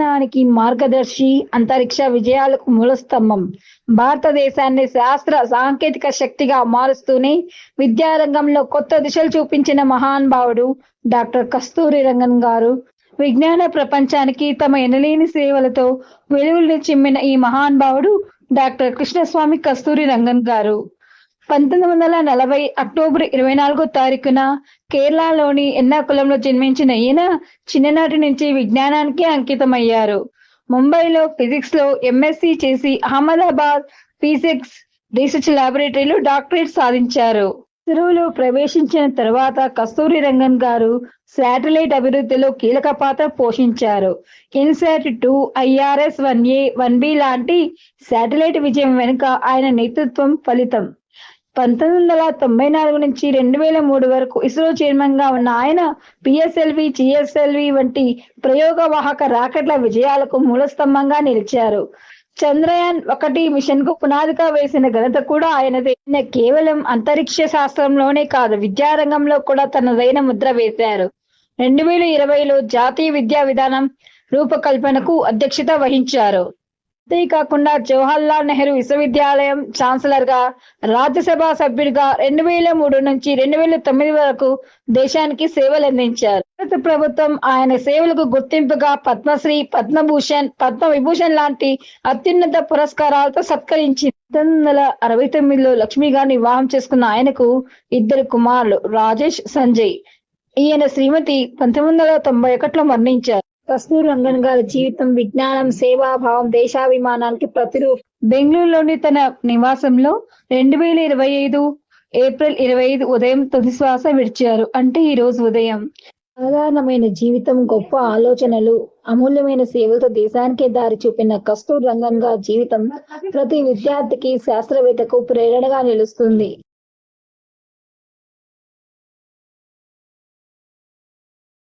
విజ్ఞానానికి మార్గదర్శి అంతరిక్ష విజయాలకు మూలస్తంభం భారతదేశాన్ని శాస్త్ర సాంకేతిక శక్తిగా మారుస్తూనే విద్యారంగంలో కొత్త దిశలు చూపించిన మహానుభావుడు డాక్టర్ కస్తూరి రంగన్ గారు. విజ్ఞాన ప్రపంచానికి తమ ఎనలేని సేవలతో వెలుగుల్ని చిమ్మిన ఈ మహానుభావుడు డాక్టర్ కృష్ణస్వామి కస్తూరి రంగన్ గారు. పంతొమ్మిది వందల నలభై అక్టోబర్ ఇరవై నాలుగో తారీఖున కేరళలోని ఎర్నాకుళంలో జన్మించిన ఈయన చిన్ననాటి నుంచి విజ్ఞానానికి అంకితమయ్యారు. ముంబైలో ఫిజిక్స్లో ఎంఎస్సి చేసి అహ్మదాబాద్ ఫిజిక్స్ రీసెర్చ్ ల్యాబొరేటరీలో డాక్టరేట్ సాధించారు. ఇస్రోలో ప్రవేశించిన తర్వాత కస్తూరి రంగన్ గారు శాటిలైట్ అభివృద్ధిలో కీలక పాత్ర పోషించారు. INSAT two IRS one A one B లాంటి శాటిలైట్ విజయం వెనుక ఆయన నేతృత్వం ఫలితం. పంతొమ్మిది వందల తొంభై నాలుగు నుంచి రెండు వేల మూడు వరకు ఇస్రో చైర్మన్గా ఉన్న ఆయన పిఎస్ఎల్వి జిఎస్ఎల్వి వంటి ప్రయోగవాహక రాకెట్ల విజయాలకు మూలస్తంభంగా నిలిచారు. చంద్రయాన్ ఒకటి మిషన్కు పునాదిగా వేసిన ఘనత కూడా ఆయనదే. ఆయన కేవలం అంతరిక్ష శాస్త్రంలోనే కాదు విద్యారంగంలో కూడా తనదైన ముద్ర వేశారు. రెండు వేల ఇరవైలో జాతీయ విద్యా విధానం రూపకల్పనకు అధ్యక్షత వహించారు. అంతేకాకుండా జవహర్లాల్ నెహ్రూ విశ్వవిద్యాలయం ఛాన్సలర్గా రాజ్యసభ సభ్యుడిగా రెండు వేల మూడు నుంచి రెండు వేల తొమ్మిది వరకు దేశానికి సేవలు అందించారు భారత ప్రభుత్వం ఆయన సేవలకు గుర్తింపుగా పద్మశ్రీ పద్మభూషణ్ పద్మ విభూషణ్ లాంటి అత్యున్నత పురస్కారాలతో సత్కరించింది. పంతొమ్మిది వందల అరవై తొమ్మిదిలో లక్ష్మి గారిని వివాహం చేసుకున్న ఆయనకు ఇద్దరు కుమారులు రాజేష్ సంజయ్. ఈయన శ్రీమతి పంతొమ్మిది వందల తొంభై ఒకటిలో మరణించారు. కస్తూర్ రంగన్ గారి జీవితం విజ్ఞానం సేవాభావం దేశాభిమానానికి ప్రతిరూపం. బెంగళూరులోని తన నివాసంలో రెండు వేల ఇరవై ఐదు ఏప్రిల్ ఇరవై ఐదు ఉదయం తుది శ్వాస విడిచారు. అంటే ఈ రోజు ఉదయం. సాధారణమైన జీవితం గొప్ప ఆలోచనలు అమూల్యమైన సేవలతో దేశానికే దారి చూపిన కస్తూర్ రంగన్ గారి జీవితం ప్రతి విద్యార్థికి శాస్త్రవేత్తకు ప్రేరణగా నిలుస్తుంది.